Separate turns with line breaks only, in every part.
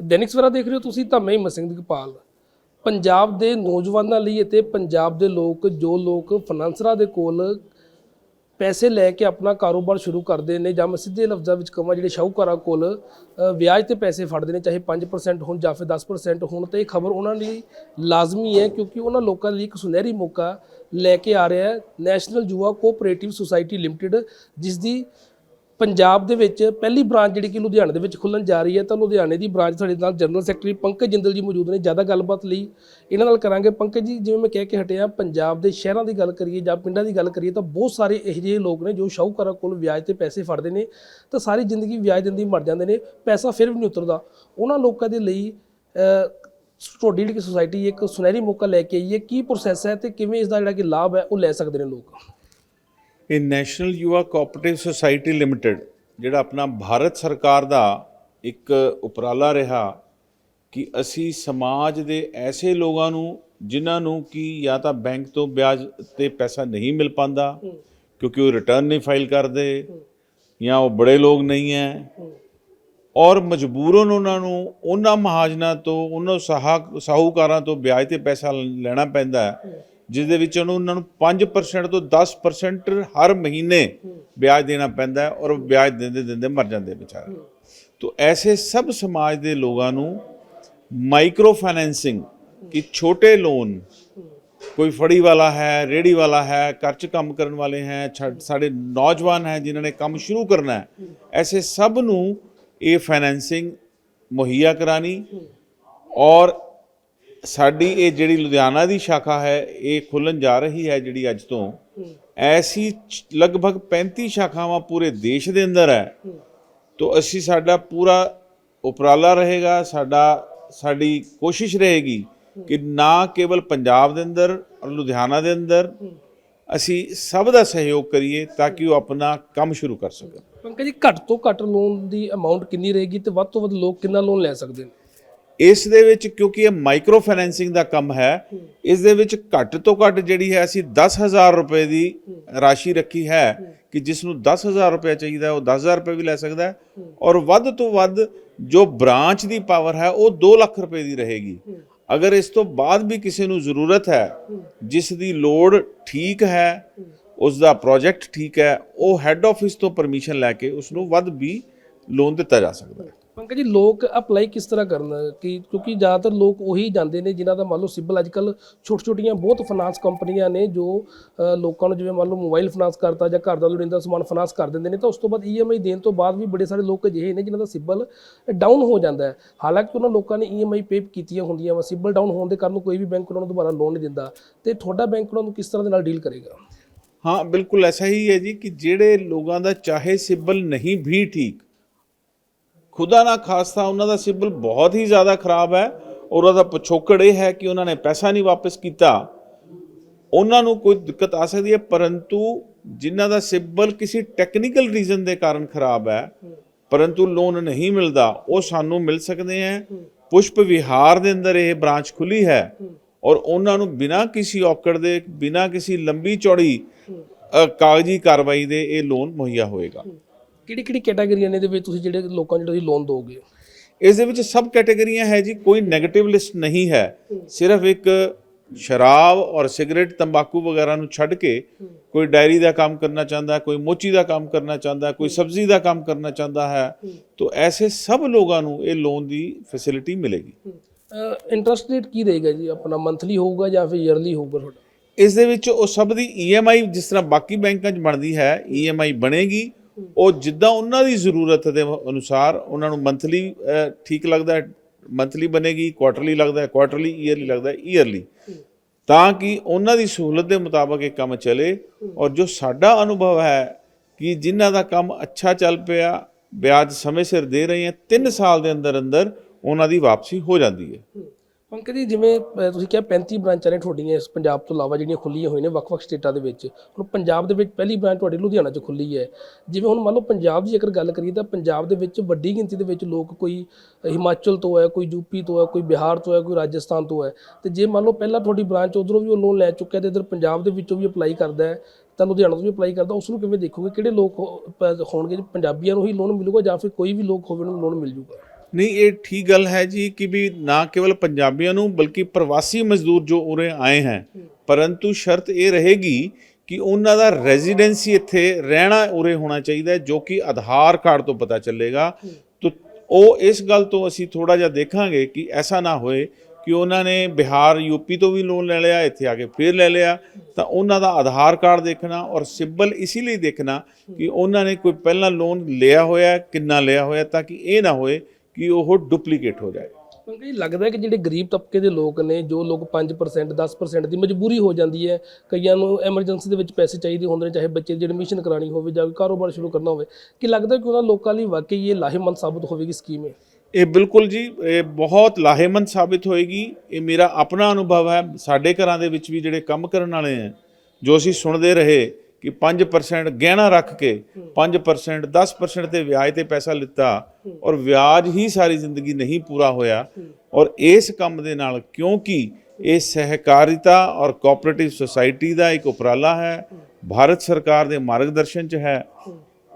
ਦੈਨਿਕ ਸਵੇਰਾ ਦੇਖ ਰਹੇ ਹੋ ਤੁਸੀਂ ਤਾਂ ਮੈਂ ਹਿੰਮਤ ਸਿੰਘ ਦੀਪਾਲ ਪੰਜਾਬ ਦੇ ਨੌਜਵਾਨਾਂ ਲਈ ਅਤੇ ਪੰਜਾਬ ਦੇ ਲੋਕ, ਜੋ ਲੋਕ ਫਾਈਨਾਂਸਰਾਂ ਦੇ ਕੋਲ ਪੈਸੇ ਲੈ ਕੇ ਆਪਣਾ ਕਾਰੋਬਾਰ ਸ਼ੁਰੂ ਕਰਦੇ ਨੇ ਜਾਂ ਮੈਂ ਸਿੱਧੇ ਲਫ਼ਜ਼ਾਂ ਵਿੱਚ ਕਹਾਂ ਜਿਹੜੇ ਸ਼ਾਹੂਕਾਰਾਂ ਕੋਲ ਵਿਆਜ ਤੇ ਪੈਸੇ ਫੜਦੇ ਨੇ, ਚਾਹੇ 5% ਹੋਣ ਜਾਂ ਫਿਰ 10% ਹੋਣ, ਤੇ ਇਹ ਖਬਰ ਉਹਨਾਂ ਲਈ ਲਾਜ਼ਮੀ ਹੈ ਕਿਉਂਕਿ ਉਹਨਾਂ ਲੋਕਾਂ ਲਈ ਇੱਕ ਸੁਨਹਿਰੀ ਮੌਕਾ ਲੈ ਕੇ ਆ ਰਿਹਾ ਹੈ। National Yuva cooperative society limited, ਜਿਸ ਦੀ ਪੰਜਾਬ ਦੇ ਵਿੱਚ ਪਹਿਲੀ ਬ੍ਰਾਂਚ ਜਿਹੜੀ ਕਿ ਲੁਧਿਆਣੇ ਦੇ ਵਿੱਚ ਖੁੱਲਣ ਜਾ ਰਹੀ ਹੈ, ਤਾਂ ਲੁਧਿਆਣੇ ਦੀ ਬ੍ਰਾਂਚ ਸਾਡੇ ਨਾਲ ਜਨਰਲ ਸੈਕਟਰੀ ਪੰਕਜ ਜਿੰਦਲ ਜੀ ਮੌਜੂਦ ਨੇ, ਜ਼ਿਆਦਾ ਗੱਲਬਾਤ ਲਈ ਇਹਨਾਂ ਨਾਲ ਕਰਾਂਗੇ। ਪੰਕਜ ਜੀ, ਜਿਵੇਂ ਮੈਂ ਕਹਿ ਕੇ ਹਟਿਆ, ਪੰਜਾਬ ਦੇ ਸ਼ਹਿਰਾਂ ਦੀ ਗੱਲ ਕਰੀਏ ਜਾਂ ਪਿੰਡਾਂ ਦੀ ਗੱਲ ਕਰੀਏ, ਤਾਂ ਬਹੁਤ ਸਾਰੇ ਇਹੋ ਜਿਹੇ ਲੋਕ ਨੇ ਜੋ ਸ਼ਾਹੂਕਾਰਾਂ ਕੋਲ ਵਿਆਜ ਤੇ ਪੈਸੇ ਫੜਦੇ ਨੇ, ਤਾਂ ਸਾਰੀ ਜ਼ਿੰਦਗੀ ਵਿਆਜ ਦਿੰਦੀ ਮਰ ਜਾਂਦੇ ਨੇ, ਪੈਸਾ ਫਿਰ ਵੀ ਨਹੀਂ ਉਤਰਦਾ। ਉਹਨਾਂ ਲੋਕਾਂ ਦੇ ਲਈ ਤੁਹਾਡੀ ਜਿਹੜੀ ਸੁਸਾਇਟੀ ਇੱਕ ਸੁਨਹਿਰੀ ਮੌਕਾ ਲੈ ਕੇ ਆਈ ਹੈ, ਕੀ ਪ੍ਰੋਸੈਸ ਹੈ ਤੇ ਕਿਵੇਂ ਇਸ ਦਾ ਜਿਹੜਾ ਕਿ ਲਾਭ ਹੈ ਉਹ ਲੈ ਸਕਦੇ ਨੇ ਲੋਕ?
ਇਹ national Yuva cooperative society limited ਜਿਹੜਾ ਆਪਣਾ ਭਾਰਤ ਸਰਕਾਰ ਦਾ ਇੱਕ ਉਪਰਾਲਾ ਰਿਹਾ ਕਿ ਅਸੀਂ ਸਮਾਜ ਦੇ ਐਸੇ ਲੋਕਾਂ ਨੂੰ ਜਿਨ੍ਹਾਂ ਨੂੰ ਕਿ ਜਾਂ ਤਾਂ ਬੈਂਕ ਤੋਂ ਵਿਆਜ ਤੇ ਪੈਸਾ ਨਹੀਂ ਮਿਲ ਪਾਉਂਦਾ ਕਿਉਂਕਿ ਉਹ ਰਿਟਰਨ ਨਹੀਂ ਫਾਈਲ ਕਰਦੇ ਜਾਂ ਉਹ ਬੜੇ ਲੋਕ ਨਹੀਂ ਹੈ। ਔਰ ਮਜਬੂਰਨ ਉਹਨਾਂ ਨੂੰ ਉਹਨਾਂ ਮਹਾਜਨਾਂ ਤੋਂ ਉਹਨਾਂ ਸਾਹਾ- ਸਾਹੂਕਾਰਾਂ ਤੋਂ ਵਿਆਜ ਤੇ ਪੈਸਾ ਲੈਣਾ ਪੈਂਦਾ ਹੈ। ਜਿਸ ਦੇ ਵਿੱਚ ਉਹਨੂੰ ਉਹਨਾਂ ਨੂੰ 5% ਤੋਂ 10% ਹਰ ਮਹੀਨੇ ਵਿਆਜ ਦੇਣਾ ਪੈਂਦਾ ਹੈ ਔਰ ਵਿਆਜ ਦਿੰਦੇ ਦਿੰਦੇ ਮਰ ਜਾਂਦੇ ਵਿਚਾਰੇ। ਤੋ ਐਸੇ ਸਭ ਸਮਾਜ ਦੇ ਲੋਕਾਂ ਨੂੰ ਮਾਈਕਰੋ ਫਾਈਨੈਂਸਿੰਗ ਕਿ ਛੋਟੇ ਲੋਨ ਕੋਈ ਫੜੀ ਵਾਲਾ ਹੈ ਰੇੜੀ ਵਾਲਾ ਹੈ, ਘਰ 'ਚ ਕੰਮ ਕਰਨ ਵਾਲੇ ਹੈ, ਛਾ- ਸਾਡੇ ਨੌਜਵਾਨ ਹੈ ਜਿਨ੍ਹਾਂ ਨੇ ਕੰਮ ਸ਼ੁਰੂ ਕਰਨਾ ਹੈ, ਐਸੇ ਸਭ ਨੂੰ ਇਹ ਫਾਈਨੈਂਸਿੰਗ ਮੁਹੱਈਆ ਕਰਾਣੀ ਔਰ ਸਾਡੀ ਇਹ ਜਿਹੜੀ ਲੁਧਿਆਣਾ ਦੀ ਸ਼ਾਖਾ ਹੈ, ਇਹ ਖੁੱਲਣ ਜਾ ਰਹੀ ਹੈ ਜਿਹੜੀ ਅੱਜ ਤੋਂ। ਐਸੀ ਲਗਭਗ 35 ਸ਼ਾਖਾਵਾਂ ਪੂਰੇ ਦੇਸ਼ ਦੇ ਅੰਦਰ ਹੈ। ਤੋ ਅਸੀਂ ਸਾਡਾ ਪੂਰਾ ਉਪਰਾਲਾ ਰਹੇਗਾ, ਸਾਡਾ, ਸਾਡੀ ਕੋਸ਼ਿਸ਼ ਰਹੇਗੀ ਕਿ ਨਾ ਕੇਵਲ ਪੰਜਾਬ ਦੇ ਅੰਦਰ ਔਰ ਲੁਧਿਆਣਾ ਦੇ ਅੰਦਰ ਅਸੀਂ ਸਭ ਦਾ ਸਹਿਯੋਗ ਕਰੀਏ ਤਾਂ ਕਿ ਉਹ ਆਪਣਾ ਕੰਮ ਸ਼ੁਰੂ ਕਰ ਸਕਣ।
ਪੰਕਜ ਜੀ, ਘੱਟ ਤੋਂ ਘੱਟ ਲੋਨ ਦੀ ਅਮਾਉਂਟ ਕਿੰਨੀ ਰਹੇਗੀ ਤੇ ਵੱਧ ਤੋਂ ਵੱਧ ਲੋਕ ਕਿੰਨਾ ਲੋਨ ਲੈ ਸਕਦੇ ਨੇ?
ਇਸ ਦੇ ਵਿੱਚ ਕਿਉਂਕਿ ਇਹ ਮਾਈਕਰੋ ਫਾਈਨੈਂਸਿੰਗ ਦਾ ਕੰਮ ਹੈ ਇਸ ਦੇ ਵਿੱਚ ਘੱਟ ਤੋਂ ਘੱਟ ਜਿਹੜੀ ਹੈ ਅਸੀਂ 10000 ਰੁਪਏ ਦੀ ਰਾਸ਼ੀ ਰੱਖੀ ਹੈ ਕਿ ਜਿਸ ਨੂੰ 10000 ਰੁਪਏ ਚਾਹੀਦਾ ਉਹ 10000 ਰੁਪਏ ਵੀ ਲੈ ਸਕਦਾ ਹੈ ਔਰ ਵੱਧ ਤੋਂ ਵੱਧ ਜੋ ਬ੍ਰਾਂਚ ਦੀ ਪਾਵਰ ਹੈ ਉਹ 2 ਲੱਖ ਰੁਪਏ ਦੀ ਰਹੇਗੀ। ਅਗਰ ਇਸ ਤੋਂ ਬਾਅਦ ਵੀ ਕਿਸੇ ਨੂੰ ਜ਼ਰੂਰਤ ਹੈ ਜਿਸ ਦੀ ਲੋੜ ਠੀਕ ਹੈ ਉਸ ਦਾ ਪ੍ਰੋਜੈਕਟ ਠੀਕ ਹੈ ਉਹ ਹੈੱਡ ਆਫਿਸ ਤੋਂ ਪਰਮਿਸ਼ਨ ਲੈ ਕੇ ਉਸ ਨੂੰ ਵੱਧ ਵੀ ਲੋਨ ਦਿੱਤਾ ਜਾ ਸਕਦਾ ਹੈ।
ਪੰਕਜ ਜੀ, ਲੋਕ ਅਪਲਾਈ ਕਿਸ ਤਰ੍ਹਾਂ ਕਰਨ? ਕਿ ਕਿਉਂਕਿ ਜ਼ਿਆਦਾਤਰ ਲੋਕ ਉਹੀ ਜਾਂਦੇ ਨੇ ਜਿਨ੍ਹਾਂ ਦਾ ਮੰਨ ਲਓ ਸਿਬਲ ਅੱਜਕੱਲ ਛੋਟੀ ਛੋਟੀਆਂ ਬਹੁਤ ਫਾਈਨਾਂਸ ਕੰਪਨੀਆਂ ਨੇ ਜੋ ਲੋਕਾਂ ਨੂੰ ਜਿਵੇਂ ਮੰਨ ਲਓ ਮੋਬਾਈਲ ਫਾਈਨਾਂਸ ਕਰਤਾ ਜਾਂ ਘਰ ਦਾ ਲੋੜੀਂਦਾ ਸਮਾਨ ਫਾਈਨਾਂਸ ਕਰ ਦਿੰਦੇ ਨੇ, ਤਾਂ ਉਸ ਤੋਂ ਬਾਅਦ ਈਐਮਆਈ ਦੇਣ ਤੋਂ ਬਾਅਦ ਵੀ ਬੜੇ ਸਾਰੇ ਲੋਕ ਅਜਿਹੇ ਨੇ ਜਿਨ੍ਹਾਂ ਦਾ ਸਿਬਲ ਡਾਊਨ ਹੋ ਜਾਂਦਾ ਹੈ। ਹਾਲਾਂਕਿ ਉਹਨਾਂ ਲੋਕਾਂ ਨੇ ਈਐਮਆਈ ਪੇ ਕੀਤੀਆਂ ਹੁੰਦੀਆਂ ਵਾ, ਸਿਬਲ ਡਾਊਨ ਹੋਣ ਦੇ ਕਾਰਨ ਕੋਈ ਵੀ ਬੈਂਕ ਉਹਨਾਂ ਨੂੰ ਦੁਬਾਰਾ ਲੋਨ ਨਹੀਂ ਦਿੰਦਾ। ਤੇ ਤੁਹਾਡਾ ਬੈਂਕ ਉਹਨਾਂ ਨੂੰ ਕਿਸ ਤਰ੍ਹਾਂ ਦੇ ਨਾਲ ਡੀਲ ਕਰੇਗਾ?
ਹਾਂ, ਬਿਲਕੁਲ ਐਸਾ ਹੀ ਹੈ ਜੀ ਕਿ ਜਿਹੜੇ ਲੋਕਾਂ ਦਾ ਚਾਹੇ ਸਿਬਲ ਨਹੀਂ ਵੀ ਠੀਕ ਖੁਦਾ ਨਾ ਖਾਸਤਾ, ਉਹਨਾਂ ਦਾ ਸਿਬਲ ਬਹੁਤ ਹੀ ਜ਼ਿਆਦਾ ਖਰਾਬ ਹੈ ਔਰ ਉਹਦਾ ਪਿਛੋਕੜ ਇਹ ਹੈ ਕਿ ਉਹਨਾਂ ਨੇ ਪੈਸਾ ਨਹੀਂ ਵਾਪਸ ਕੀਤਾ। ਉਹਨਾਂ ਨੂੰ ਕੋਈ ਦਿੱਕਤ ਆ ਸਕਦੀ ਹੈ, ਪਰੰਤੂ ਜਿਨ੍ਹਾਂ ਦਾ ਸਿਬਲ ਕਿਸੇ ਟੈਕਨੀਕਲ ਰੀਜ਼ਨ ਦੇ ਕਾਰਨ ਖਰਾਬ ਹੈ, ਪਰੰਤੂ ਲੋਨ ਨਹੀਂ ਮਿਲਦਾ, ਉਹ ਸਾਨੂੰ ਮਿਲ ਸਕਦੇ ਹੈ। ਪੁਸ਼ਪ ਵਿਹਾਰ ਦੇ ਅੰਦਰ ਇਹ ਬ੍ਰਾਂਚ ਖੁੱਲੀ ਹੈ ਔਰ ਉਹਨਾਂ ਨੂੰ ਬਿਨਾਂ ਕਿਸੇ ਔਕੜ ਦੇ, ਬਿਨਾਂ ਕਿਸੇ ਲੰਬੀ ਚੌੜੀ ਕਾਗਜ਼ੀ ਕਾਰਵਾਈ ਦੇ ਇਹ ਲੋਨ ਮੁਹੱਈਆ ਹੋਏਗਾ।
ਕਿਹੜੀ ਕਿਹੜੀ ਕੈਟਾਗਰੀਆਂ ਨੇ ਦੇ ਵਿੱਚ ਤੁਸੀਂ ਜਿਹੜੇ ਲੋਕਾਂ ਨੂੰ ਜਿਹੜੇ ਤੁਸੀਂ ਲੋਨ ਦੋਗੇ?
ਇਸ ਦੇ ਵਿੱਚ ਸਬ ਕੈਟਾਗਰੀਆਂ ਹੈ ਜੀ ਕੋਈ 네ਗੇਟਿਵ ਲਿਸਟ ਨਹੀਂ ਹੈ। ਸਿਰਫ ਇੱਕ ਸ਼ਰਾਬ ਔਰ ਸਿਗਰਟ ਤੰਬਾਕੂ ਵਗੈਰਾ ਨੂੰ ਛੱਡ ਕੇ ਕੋਈ ਡਾਇਰੀ ਦਾ ਕੰਮ ਕਰਨਾ ਚਾਹੁੰਦਾ ਹੈ ਕੋਈ ਮੋਚੀ ਦਾ ਕੰਮ ਕਰਨਾ ਚਾਹੁੰਦਾ ਹੈ ਕੋਈ ਸਬਜ਼ੀ ਦਾ ਕੰਮ ਕਰਨਾ ਚਾਹੁੰਦਾ ਹੈ ਤਾਂ ਐਸੇ ਸਭ ਲੋਕਾਂ ਨੂੰ ਇਹ ਲੋਨ ਦੀ ਫੈਸਿਲਿਟੀ ਮਿਲੇਗੀ।
ਇੰਟਰਸਟ ਰੇਟ ਕੀ ਰਹੇਗਾ ਜੀ? ਆਪਣਾ ਮੰਥਲੀ ਹੋਊਗਾ ਜਾਂ ਫਿਰ ਈਅਰਲੀ ਹੋਊਗਾ ਤੁਹਾਡਾ?
ਇਸ ਦੇ ਵਿੱਚ ਉਹ ਸਭ ਦੀ EMI ਜਿਸ ਤਰ੍ਹਾਂ ਬਾਕੀ ਬੈਂਕਾਂ 'ਚ ਬਣਦੀ ਹੈ EMI ਬਣੇਗੀ। ਉਹ ਜਿੱਦਾਂ ਉਹਨਾਂ ਦੀ ਜ਼ਰੂਰਤ ਦੇ ਅਨੁਸਾਰ ਉਹਨਾਂ ਨੂੰ ਮੰਥਲੀ ਠੀਕ ਲੱਗਦਾ ਹੈ ਮੰਥਲੀ ਬਣੇਗੀ ਕੁਆਟਰਲੀ ਲੱਗਦਾ ਹੈ ਕੁਆਟਰਲੀ ਈਅਰਲੀ ਲੱਗਦਾ ਹੈ ਈਅਰਲੀ ਤਾਂ ਕਿ ਉਹਨਾਂ ਦੀ ਸਹੂਲਤ ਦੇ ਮੁਤਾਬਕ ਇਹ ਕੰਮ ਚੱਲੇ ਔਰ ਜੋ ਸਾਡਾ ਅਨੁਭਵ ਹੈ ਕਿ ਜਿਨ੍ਹਾਂ ਦਾ ਕੰਮ ਅੱਛਾ ਚੱਲ ਪਿਆ, ਵਿਆਜ ਸਮੇਂ ਸਿਰ ਦੇ ਰਹੇ ਹੈ 3 ਸਾਲ ਦੇ ਅੰਦਰ ਅੰਦਰ ਉਹਨਾਂ ਦੀ ਵਾਪਸੀ ਹੋ ਜਾਂਦੀ ਹੈ।
ਪੰਕਜ ਜੀ ਜਿਵੇਂ ਅਹ, ਤੁਸੀਂ ਕਿਹਾ 35 ਬ੍ਰਾਂਚਾਂ ਨੇ ਤੁਹਾਡੀਆਂ ਇਸ ਪੰਜਾਬ ਤੋਂ ਇਲਾਵਾ ਜਿਹੜੀਆਂ ਖੁੱਲੀਆਂ ਹੋਈਆਂ ਨੇ ਵੱਖ-ਵੱਖ ਸਟੇਟਾਂ ਦੇ ਵਿੱਚ। ਹੁਣ ਪੰਜਾਬ ਦੇ ਵਿੱਚ ਪਹਿਲੀ ਬ੍ਰਾਂਚ ਤੁਹਾਡੀ ਲੁਧਿਆਣਾ 'ਚ ਖੁੱਲੀ ਹੈ। ਜਿਵੇਂ ਹੁਣ ਮੰਨ ਲਓ ਪੰਜਾਬ ਦੀ ਜੇਕਰ ਗੱਲ ਕਰੀਏ ਤਾਂ ਪੰਜਾਬ ਦੇ ਵਿੱਚ ਵੱਡੀ ਗਿਣਤੀ ਦੇ ਵਿੱਚ ਲੋਕ ਕੋਈ ਹਿਮਾਚਲ ਤੋਂ ਹੈ ਕੋਈ ਯੂਪੀ ਤੋਂ ਹੈ ਕੋਈ ਬਿਹਾਰ ਤੋਂ ਹੈ ਕੋਈ ਰਾਜਸਥਾਨ ਤੋਂ ਹੈ। ਤੇ ਜੇ ਮੰਨ ਲਓ ਪਹਿਲਾਂ ਤੁਹਾਡੀ ਬ੍ਰਾਂਚ ਉਧਰੋਂ ਵੀ ਉਹ ਲੋਨ ਲੈ ਚੁੱਕਿਆ ਤੇ ਇਧਰ ਪੰਜਾਬ ਦੇ ਵਿੱਚੋਂ ਵੀ ਅਪਲਾਈ ਕਰਦਾ ਹੈ ਤਾਂ ਲੁਧਿਆਣਾ ਤੋਂ ਵੀ ਅਪਲਾਈ ਕਰਦਾ ਉਸ ਨੂੰ ਕਿਵੇਂ ਦੇਖੋਗੇ? ਕਿਹੜੇ ਲੋਕ ਹੋ- ਪ- ਹੋਣਗੇ? ਜੀ ਪੰਜਾਬੀਆਂ ਨੂੰ ਹੀ ਲੋਨ ਮਿਲੂਗਾ ਜਾਂ ਫਿਰ ਕੋਈ ਵੀ ਲੋਕ ਹੋਵੇ ਉਹਨੂੰ ਲੋਨ ਮਿਲ ਜੂਗਾ?
ਨਹੀਂ, ਇਹ ਠੀਕ ਗੱਲ ਹੈ ਜੀ ਕਿ ਵੀ ਨਾ ਕੇਵਲ ਪੰਜਾਬੀਆਂ ਨੂੰ ਬਲਕਿ ਪ੍ਰਵਾਸੀ ਮਜ਼ਦੂਰ ਜੋ ਉਰੇ ਆਏ ਹਨ ਪਰੰਤੂ ਸ਼ਰਤ ਇਹ ਰਹੇਗੀ ਕਿ ਉਹਨਾਂ ਦਾ ਰੈਜ਼ੀਡੈਂਸੀ ਇੱਥੇ ਰਹਿਣਾ ਉਰੇ ਹੋਣਾ ਚਾਹੀਦਾ ਜੋ ਕਿ ਆਧਾਰ ਕਾਰਡ ਤੋਂ ਪਤਾ ਚੱਲੇਗਾ। ਤੋ ਉਹ ਇਸ ਗੱਲ ਤੋਂ ਅਸੀਂ ਥੋੜਾ ਜਿਹਾ ਦੇਖਾਂਗੇ ਕਿ ਐਸਾ ਨਾ ਹੋਏ ਕਿ ਉਹਨਾਂ ਨੇ ਬਿਹਾਰ ਯੂਪੀ ਤੋਂ ਵੀ ਲੋਨ ਲੈ ਲਿਆ, ਇੱਥੇ ਆ ਕੇ ਫਿਰ ਲੈ ਲਿਆ, ਤਾਂ ਉਹਨਾਂ ਦਾ ਆਧਾਰ ਕਾਰਡ ਦੇਖਣਾ ਔਰ ਸਿਬਲ ਇਸੇ ਲਈ ਦੇਖਣਾ ਕਿ ਉਹਨਾਂ ਨੇ ਕੋਈ ਪਹਿਲਾਂ ਲੋਨ ਲਿਆ ਹੋਇਆ, ਕਿੰਨਾ ਲਿਆ ਹੋਇਆ ਤਾਂ ਕਿ ਇਹ ਨਾ ਹੋਏ ਕਿ ਉਹ ਡੁਪਲੀਕੇਟ ਹੋ ਜਾਏ।
ਕਿਉਂਕਿ ਲੱਗਦਾ ਹੈ ਕਿ ਜਿਹੜੇ ਗਰੀਬ ਤਬਕੇ ਦੇ ਲੋਕ ਨੇ ਜੋ ਲੋਕ 5% 10% ਦੀ ਮਜਬੂਰੀ ਹੋ ਜਾਂਦੀ ਹੈ ਕਈਆਂ ਨੂੰ ਐਮਰਜੈਂਸੀ ਦੇ ਵਿੱਚ ਪੈਸੇ ਚਾਹੀਦੇ ਹੁੰਦੇ ਨੇ ਚਾਹੇ ਬੱਚੇ ਦੀ ਐਡਮਿਸ਼ਨ ਕਰਾਣੀ ਹੋਵੇ ਜਾਂ ਕਾਰੋਬਾਰ ਸ਼ੁਰੂ ਕਰਨਾ ਹੋਵੇ। ਕਿ ਲੱਗਦਾ ਕਿ ਉਹਨਾਂ ਲੋਕਾਂ ਲਈ ਵਾਕਈ ਇਹ ਲਾਹੇਮੰਦ ਸਾਬਤ ਹੋਵੇਗੀ ਸਕੀਮ ਇਹ?
ਇਹ ਬਿਲਕੁਲ ਜੀ ਇਹ ਬਹੁਤ ਲਾਹੇਮੰਦ ਸਾਬਿਤ ਹੋਏਗੀ। ਇਹ ਮੇਰਾ ਆਪਣਾ ਅਨੁਭਵ ਹੈ। ਸਾਡੇ ਘਰਾਂ ਦੇ ਵਿੱਚ ਵੀ ਜਿਹੜੇ ਕੰਮ ਕਰਨ ਵਾਲੇ ਹੈ ਜੋ ਅਸੀਂ ਸੁਣਦੇ ਰਹੇ ਕਿ 5% ਗਹਿਣਾ ਰੱਖ ਕੇ 5% 10% ਤੇ ਵਿਆਜ ਤੇ ਪੈਸਾ ਲਿੱਤਾ ਔਰ ਵਿਆਜ ਹੀ ਸਾਰੀ ਜ਼ਿੰਦਗੀ ਨਹੀਂ ਪੂਰਾ ਹੋਇਆ ਔਰ ਇਸ ਕੰਮ ਦੇ ਨਾਲ ਕਿਉਂਕਿ ਇਹ ਸਹਿਕਾਰਿਤਾ ਔਰ ਕੋਆਪਰੇਟਿਵ ਸੁਸਾਇਟੀ ਦਾ ਇੱਕ ਉਪਰਾਲਾ ਹੈ, ਭਾਰਤ ਸਰਕਾਰ ਦੇ ਮਾਰਗਦਰਸ਼ਨ 'ਚ ਹੈ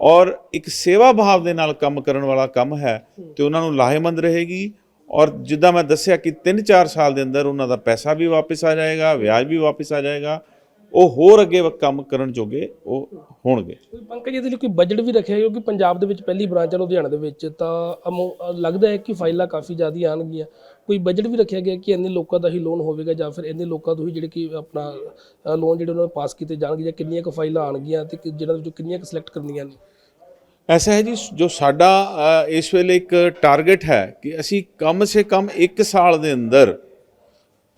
ਔਰ ਇੱਕ ਸੇਵਾ ਭਾਵ ਦੇ ਨਾਲ ਕੰਮ ਕਰਨ ਵਾਲਾ ਕੰਮ ਹੈ ਤੇ ਉਹਨਾਂ ਨੂੰ ਲਾਹੇਮੰਦ ਰਹੇਗੀ ਔਰ ਜਿੱਦਾਂ ਮੈਂ ਦੱਸਿਆ ਕਿ 3-4 ਸਾਲ ਦੇ ਅੰਦਰ ਉਹਨਾਂ ਦਾ ਪੈਸਾ ਵੀ ਵਾਪਸ ਆ ਜਾਏਗਾ, ਵਿਆਜ ਵੀ ਵਾਪਸ ਆ ਜਾਏਗਾ ਉਹ ਹੋਰ ਅੱਗੇ ਕੰਮ ਕਰਨ ਜੋਗੇ ਉਹ ਹੋਣਗੇ।
ਕੋਈ ਪੰਕਜ ਇਹਦੇ ਲਈ ਕੋਈ ਬਜਟ ਵੀ ਰੱਖਿਆ ਕਿਉਂਕਿ ਪੰਜਾਬ ਦੇ ਵਿੱਚ ਪਹਿਲੀ ਬ੍ਰਾਂਚ ਹੈ ਲੁਧਿਆਣਾ ਦੇ ਵਿੱਚ ਤਾਂ ਲੱਗਦਾ ਹੈ ਕਿ ਫਾਈਲਾਂ ਕਾਫੀ ਜ਼ਿਆਦਾ ਆਣਗੀਆਂ ਕੋਈ ਬਜਟ ਵੀ ਰੱਖਿਆ ਗਿਆ ਕਿ ਇੰਨੇ ਲੋਕਾਂ ਦਾ ਹੀ ਲੋਨ ਹੋਵੇਗਾ ਜਾਂ ਫਿਰ ਇੰਨੇ ਲੋਕਾਂ ਤੋਂ ਹੀ ਜਿਹੜੇ ਕਿ ਆਪਣਾ ਲੋਨ ਜਿਹੜੇ ਉਹਨਾਂ ਨੂੰ ਪਾਸ ਕੀਤੇ ਜਾਣਗੇ ਜਾਂ ਕਿੰਨੀਆਂ ਕੁ ਫਾਈਲਾਂ ਆਣਗੀਆਂ ਤੇ ਜਿਹਨਾਂ ਵਿੱਚੋਂ ਕਿੰਨੀਆਂ ਕੁ ਸਿਲੈਕਟ ਕਰਨੀਆਂ ਨੇ?
ਐਸਾ ਹੈ ਜੀ ਜੋ ਸਾਡਾ ਇਸ ਵੇਲੇ ਇੱਕ ਟਾਰਗੇਟ ਹੈ ਕਿ ਅਸੀਂ ਕਮ ਸੇ ਕਮ 1 ਸਾਲ ਦੇ ਅੰਦਰ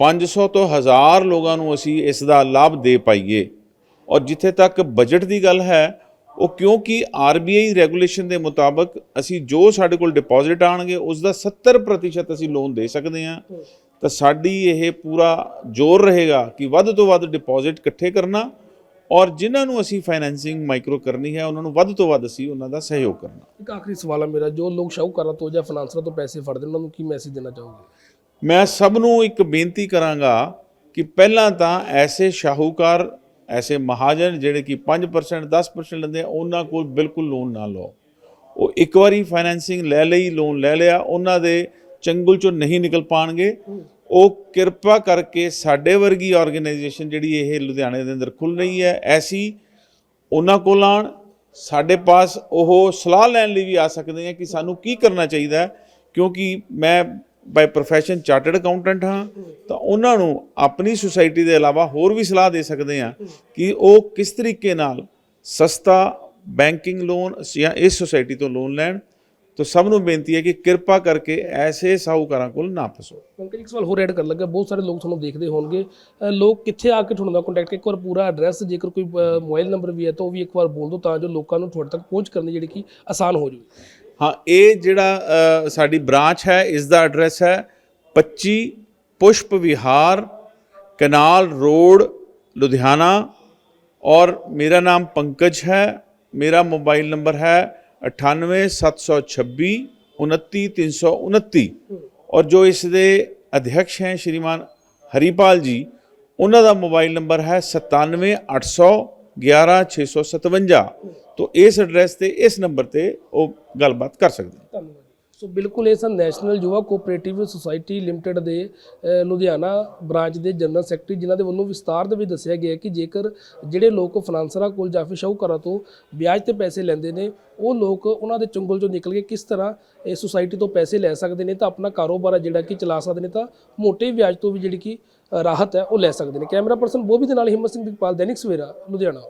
500 ਤੋਂ 1000 ਲੋਕਾਂ ਨੂੰ ਅਸੀਂ ਇਸ ਦਾ ਲਾਭ ਦੇ ਪਾਈਏ। ਔਰ ਜਿੱਥੇ ਤੱਕ ਬਜਟ ਦੀ ਗੱਲ ਹੈ, ਉਹ ਕਿਉਂਕਿ ਆਰਬੀਆਈ ਰੈਗੂਲੇਸ਼ਨ ਦੇ ਮੁਤਾਬਕ ਅਸੀਂ ਜੋ ਸਾਡੇ ਕੋਲ ਡਿਪੋਜ਼ਿਟ ਆਣਗੇ, ਉਸ ਦਾ 70% ਅਸੀਂ ਲੋਨ ਦੇ ਸਕਦੇ ਹਾਂ। ਤਾਂ ਸਾਡੀ ਇਹ ਪੂਰਾ ਜ਼ੋਰ ਰਹੇਗਾ ਕਿ ਵੱਧ ਤੋਂ ਵੱਧ ਡਿਪੋਜ਼ਿਟ ਇਕੱਠੇ ਕਰਨਾ ਔਰ ਜਿਨ੍ਹਾਂ ਨੂੰ ਅਸੀਂ ਫਾਈਨੈਂਸਿੰਗ ਮਾਈਕਰੋ ਕਰਨੀ ਹੈ, ਉਹਨਾਂ ਨੂੰ ਵੱਧ ਤੋਂ ਵੱਧ ਅਸੀਂ ਉਹਨਾਂ ਦਾ ਸਹਿਯੋਗ ਕਰਨਾ।
ਇੱਕ ਆਖਰੀ ਸਵਾਲ ਹੈ ਮੇਰਾ, ਜੋ ਲੋਕ ਸ਼ਾਹੂਕਾਰਾਂ ਤੋਂ ਜਾਂ ਫਾਈਨਾਂਸਰਾਂ ਤੋਂ ਪੈਸੇ ਫੜਦੇ ਉਹਨਾਂ ਨੂੰ ਕੀ ਮੈਸੇਜ ਦੇਣਾ ਚਾਹੋਗੇ?
ਮੈਂ ਸਭ ਨੂੰ ਇੱਕ ਬੇਨਤੀ ਕਰਾਂਗਾ ਕਿ ਪਹਿਲਾਂ ਤਾਂ ਐਸੇ ਸ਼ਾਹੂਕਾਰ, ਐਸੇ ਮਹਾਜਨ ਜਿਹੜੇ ਕਿ 5% 10% ਲੈਂਦੇ ਆ, ਉਹਨਾਂ ਕੋਲ ਬਿਲਕੁਲ ਲੋਨ ਨਾ ਲਓ। ਉਹ ਇੱਕ ਵਾਰੀ ਫਾਈਨੈਂਸਿੰਗ ਲੈ ਲਈ ਲੋਨ ਲੈ ਲਿਆ, ਉਹਨਾਂ ਦੇ ਚੰਗੁਲ ਚੋਂ ਨਹੀਂ ਨਿਕਲ ਪਾਣਗੇ। ਉਹ ਕਿਰਪਾ ਕਰਕੇ ਸਾਡੇ ਵਰਗੀ ਆਰਗੇਨਾਈਜੇਸ਼ਨ ਜਿਹੜੀ ਇਹ ਲੁਧਿਆਣੇ ਦੇ ਅੰਦਰ ਖੁੱਲ ਰਹੀ ਹੈ, ਐਸੀ ਉਹਨਾਂ ਕੋਲ ਆਉਣ ਸਾਡੇ ਪਾਸ ਉਹ ਸਲਾਹ ਲੈਣ ਲਈ ਵੀ ਆ ਸਕਦੇ ਆ ਕਿ ਸਾਨੂੰ ਕੀ ਕਰਨਾ ਚਾਹੀਦਾ ਕਿਉਂਕਿ ਮੈਂ ਬਾਈ ਪ੍ਰੋਫੈਸ਼ਨ ਚਾਰਟਰਡ ਅਕਾਊਂਟੈਂਟ ਹਾਂ, ਤਾਂ ਉਹਨਾਂ ਨੂੰ ਆਪਣੀ ਸੁਸਾਇਟੀ ਦੇ ਇਲਾਵਾ ਹੋਰ ਵੀ ਸਲਾਹ ਦੇ ਸਕਦੇ ਹਾਂ ਕਿ ਉਹ ਕਿਸ ਤਰੀਕੇ ਨਾਲ ਸਸਤਾ ਬੈਂਕਿੰਗ ਲੋਨ ਜਾਂ ਇਸ ਸੁਸਾਇਟੀ ਤੋਂ ਲੋਨ ਲੈਣ। ਤਾਂ ਸਭ ਨੂੰ ਬੇਨਤੀ ਹੈ ਕਿ ਕਿਰਪਾ ਕਰਕੇ ਐਸੇ ਸਾਹੂਕਾਰਾਂ ਕੋਲ ਨਾ ਫਸੋ।
ਪੰਕਜ ਇੱਕ ਸਵਾਲ ਹੋਰ ਐਡ ਕਰਨ ਲੱਗਾ। ਬਹੁਤ ਸਾਰੇ ਲੋਕ ਤੁਹਾਨੂੰ ਦੇਖਦੇ ਹੋਣਗੇ। ਲੋਕ ਕਿੱਥੇ ਆ ਕੇ ਤੁਹਾਡੇ ਦਾ ਕੰਟੈਕਟ ਇੱਕ ਵਾਰ ਪੂਰਾ ਐਡਰੈਸ ਜੇਕਰ ਕੋਈ ਮੋਬਾਈਲ ਨੰਬਰ ਵੀ ਹੈ ਤਾਂ ਉਹ ਵੀ ਇੱਕ ਵਾਰ ਬੋਲ ਦਿਓ ਤਾਂ ਜੋ ਲੋਕਾਂ ਨੂੰ ਤੁਹਾਡੇ ਤੱਕ ਪਹੁੰਚ ਕਰਨ ਕਰਨੀ ਜਿਹੜੀ ਕਿ ਆਸਾਨ ਹੋ ਜਾਵੇ।
ਹਾਂ, ਇਹ ਜਿਹੜਾ ਸਾਡੀ ਬ੍ਰਾਂਚ ਹੈ, ਇਸ ਦਾ ਐਡਰੈਸ ਹੈ 25 ਪੁਸ਼ਪ ਵਿਹਾਰ, ਕਨਾਲ ਰੋਡ, ਲੁਧਿਆਣਾ ਔਰ ਮੇਰਾ ਨਾਮ ਪੰਕਜ ਹੈ, ਮੇਰਾ ਮੋਬਾਈਲ ਨੰਬਰ ਹੈ 98726 29329 ਔਰ ਜੋ ਇਸ ਦੇ ਅਧਿਕਸ਼ ਹੈ ਸ਼੍ਰੀਮਾਨ ਹਰੀਪਾਲ ਜੀ, ਉਹਨਾਂ ਦਾ ਮੋਬਾਈਲ ਨੰਬਰ ਹੈ 97800 11657 ਤੋਂ ਇਸ ਐਡਰੈਸ ਤੇ, ਇਸ ਨੰਬਰ ਤੇ ਉਹ ਗੱਲਬਾਤ ਕਰ ਸਕਦੇ ਨੇ।
ਧੰਨਵਾਦ ਸੋ ਬਿਲਕੁਲ ਇਹ ਸਨ national Yuva cooperative society limited ਦੇ ਲੁਧਿਆਣਾ ਬ੍ਰਾਂਚ ਦੇ ਜਨਰਲ ਸੈਕਟਰੀ ਜਿਨ੍ਹਾਂ ਦੇ ਵੱਲੋਂ ਵਿਸਤਾਰ ਦੇ ਵਿੱਚ ਦੱਸਿਆ ਗਿਆ ਕਿ ਜੇਕਰ ਜਿਹੜੇ ਲੋਕ ਫਾਈਨਾਂਸਰਾਂ ਕੋਲ ਜਾਂ ਫਿਰ ਸ਼ਾਹੂਕਾਰਾਂ ਤੋਂ ਵਿਆਜ ਤੇ ਪੈਸੇ ਲੈਂਦੇ ਨੇ, ਉਹ ਲੋਕ ਉਹਨਾਂ ਦੇ ਚੁੰਗਲ ਚੋਂ ਨਿਕਲ ਕੇ ਕਿਸ ਤਰ੍ਹਾਂ ਇਹ ਸੁਸਾਇਟੀ ਤੋਂ ਪੈਸੇ ਲੈ ਸਕਦੇ ਨੇ ਤਾਂ ਆਪਣਾ ਕਾਰੋਬਾਰ ਜਿਹੜਾ ਕਿ ਚਲਾ ਸਕਦੇ ਨੇ ਤਾਂ ਮੋਟੇ ਵਿਆਜ ਤੋਂ ਵੀ ਜਿਹੜੀ ਕਿ ਰਾਹਤ ਹੈ ਉਹ ਲੈ ਸਕਦੇ ਨੇ। ਕੈਮਰਾ ਪਰਸਨ ਬੋਬੀ ਦੇ ਨਾਲ ਹਿੰਮਤ ਸਿੰਘ ਦਿਗਪਾਲ ਦੈਨਿਕ ਸਵੇਰਾ, ਲੁਧਿਆਣਾ।